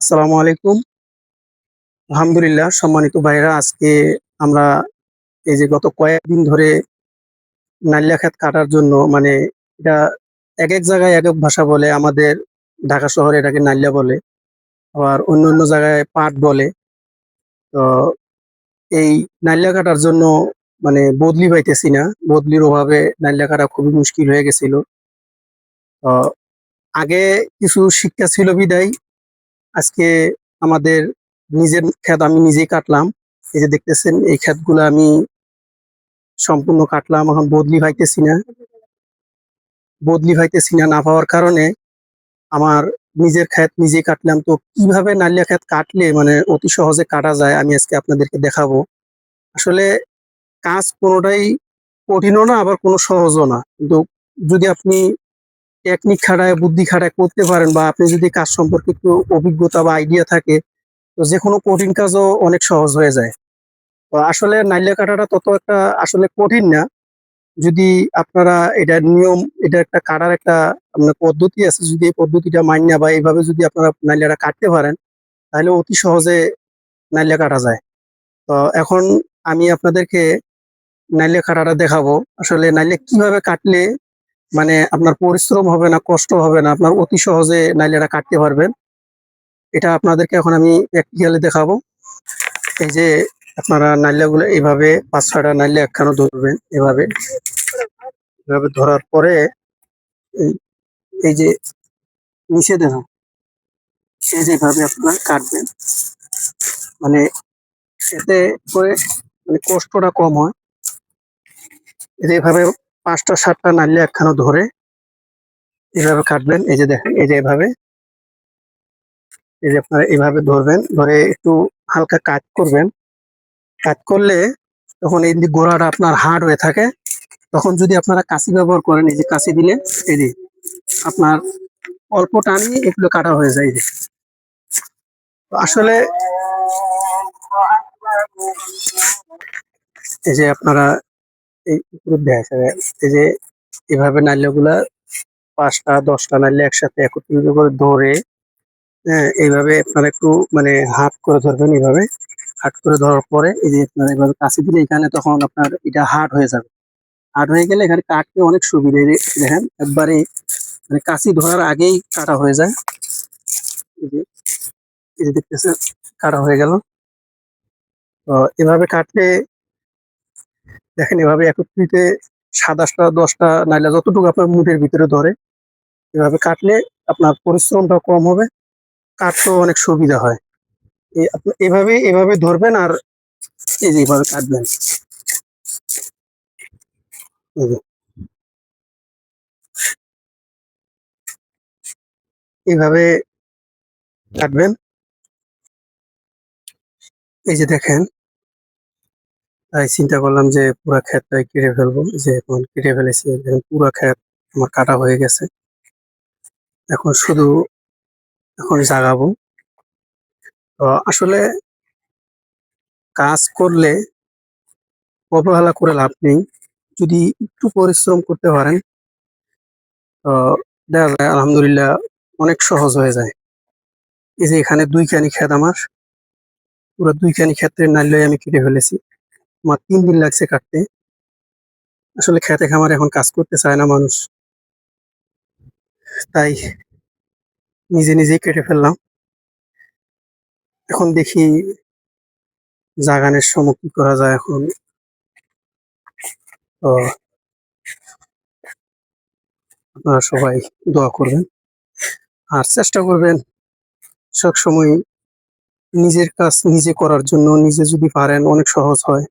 আসসালামু আলাইকুম। আলহামদুলিল্লাহ, সম্মানিত ভাইরা আজকে আমরা এই যে গত কয়েকদিন ধরে নালিয়া খাত কাটার জন্য মানে এটা এক এক জায়গায় এক এক ভাষা বলে, আমাদের ঢাকা শহরে এটাকে নালিয়া বলে, আবার অন্য অন্য জায়গায় পাট বলে। তো এই নালিয়া কাটার জন্য মানে বদলি পাইতেছি না। বদলির অভাবে নালিয়া কাটা খুবই মুশকিল হয়ে গেছিল। তো আগে কিছু শিক্ষা ছিল বিদায় আজকে আমাদের নিজের ক্ষেত আমি নিজেই কাটলাম। এই যে দেখতেছেন, এই ক্ষেতগুলো আমি সম্পূর্ণ কাটলাম। এখন বদলি পাইতেছি না। বদলি পাইতেছি না না পাওয়ার কারণে আমার নিজের ক্ষেত নিজেই কাটলাম। তো কীভাবে নালিয়া ক্ষেত কাটলে মানে অতি সহজে কাটা যায় আমি আজকে আপনাদেরকে দেখাবো। আসলে কাজ কোনোটাই কঠিনও না, আবার কোনো সহজও না। কিন্তু যদি আপনি টেকনিক খাটায়, বুদ্ধি খাটায় করতে পারেন বা আপনি যদি কাজ সম্পর্কে একটু অভিজ্ঞতা বা আইডিয়া থাকে, তো যে কোনো কঠিন কাজও অনেক সহজ হয়ে যায়। তো আসলে নাইলিয়া কাটাটা তত একটা আসলে কঠিন না। যদি আপনারা এটা নিয়ম, এটা একটা কাটার একটা আপনার পদ্ধতি আছে, যদি এই পদ্ধতিটা মান্য বা এইভাবে যদি আপনারা নাইলিয়াটা কাটতে পারেন, তাহলে অতি সহজে নাইলিয়া কাটা যায়। তো এখন আমি আপনাদেরকে নাইলে কাটাটা দেখাবো। আসলে নাইলে কীভাবে কাটলে মানে আপনার পরিশ্রম হবে না, কষ্ট হবে না, আপনার অতি সহজে নাইলেটা কাটতে পারবেন এটা আপনাদেরকে এখন আমি প্র্যাকটিক্যালি দেখাবো। এই যে আপনারা নাইলাগুলো এইভাবে পাঁচ ছয়টা নাইলে একখানো ধরবেন এভাবে। এভাবে ধরার পরে এই- যে নিচে দেখুন এই যে এভাবে আপনারা কাটবেন মানে এতে করে মানে কষ্টটা কম হয়। যে এভাবে পাঁচটা, সাতটা নাইলে একখানো ধরে এভাবে কাটবেন। এই যে দেখেন, এই যে এভাবে। এই যে আপনারা এইভাবে ধরবেন, ধরে একটু হালকা কাজ করবেন। কাজ করলে তখন এই গোড়াটা আপনার হার্ড হয়ে থাকে। তখন যদি আপনারা কাঁচি ব্যবহার করেন, এই যে কাঁচি দিলে, এই যে আপনার অল্প টানি এগুলো কাটা হয়ে যায়। আসলে এই যে আপনারা এই উপরে এই যে এভাবে নাল্যগুলা পাঁচটা, দশটা নাল্য একসাথে একত্রিত করে ধরে হ্যাঁ এইভাবে আপনারা একটু মানে হাত করে ধরবেন এইভাবে। হাট করে ধরার পরে এই যে আপনারা এইভাবে কাছে দিলে এখানে তখন আপনার এটা হার্ড হয়ে যাবে। হার্ড হয়ে গেলে এখানে কাটতে অনেক সুবিধা। দেখেন, একবারে মানে কাঁচি ধরার আগেই কাটা হয়ে যায়। এই যে এই যে দেখতেছেন, কাটা হয়ে গেল। তো এভাবে কাটলে দেখেন এভাবে একত্রিত সাতাশটা, দশটা, নাইলা যতটুকু আপনার মুঠের ভিতরে ধরে, এভাবে কাটলে আপনার পরিশ্রমটা কম হবে, কাটতেও অনেক সুবিধা হয়। এভাবে এভাবে ধরবেন আর এই যে এইভাবে কাটবেন। এইভাবে কাটবেন। এই যে দেখেন তাই চিন্তা করলাম যে পুরা ক্ষেতটাই কেটে ফেলব। যে এখন কেটে ফেলেছি পুরা ক্ষেত আমার কাটা হয়ে গেছে। এখন শুধু এখন জাগাবো। তো আসলে কাজ করলে অবহেলা করে লাভ নেই। যদি একটু পরিশ্রম করতে পারেন, তো দেখা যায় আলহামদুলিল্লাহ অনেক সহজ হয়ে যায়। এই যে এখানে দুইখানি খেত আমার, পুরো দুইখানি ক্ষেত্রে নাইলে আমি কেটে ফেলেছি। আমার তিন দিন লাগছে কাটতে। আসলে খেতে খামার এখন কাজ করতে চায় না মানুষ। তাই নিজে নিজেই কেটে ফেললাম। এখন দেখি জাগানের কি করা যায় এখন। তো আপনারা সবাই দোয়া করবেন। আর চেষ্টা করবেন সব সময় নিজের কাজ নিজে করার জন্য। নিজে যদি পারেন অনেক সহজ হয়।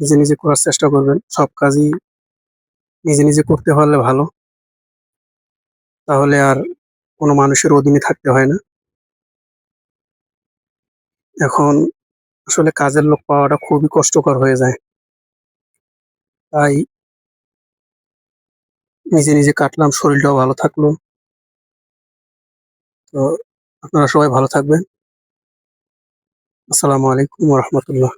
নিজে নিজে করার চেষ্টা করবেন। সব কাজই নিজে নিজে করতে পারলে ভালো। তাহলে আর কোনো মানুষের অধীনে থাকতে হয় না। এখন আসলে কাজের লোক পাওয়াটা খুবই কষ্টকর হয়ে যায়। তাই নিজে নিজে কাটলাম, শরীরটাও ভালো থাকল। তো আপনারা সবাই ভালো থাকবেন। আসসালামু আলাইকুম রহমতুল্লাহ।